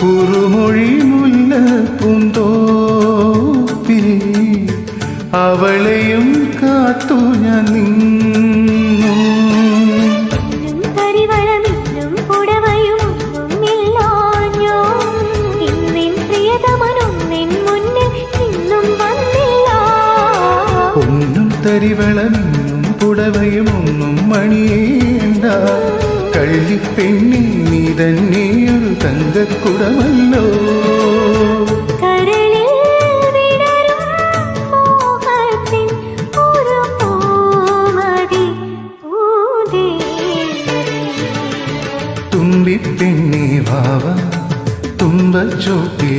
കുറുമൊഴി മുല്ല പൂന്തോപ്പിൽ അവളെയും കാത്തു ഞാൻ നിന്നു. പുടവയും പ്രിയതമനൊന്നിൻ പൊന്നും തരിവളമെന്നും പുടവയും ഒന്നും മണിയേണ്ട കള്ളിപ്പെണ്ണി നീ തന്നെ ഒരു തങ്കക്കുടമല്ലോ തുമ്പിപ്പെണ്ണി വാവ തുമ്പച്ചോട്ടി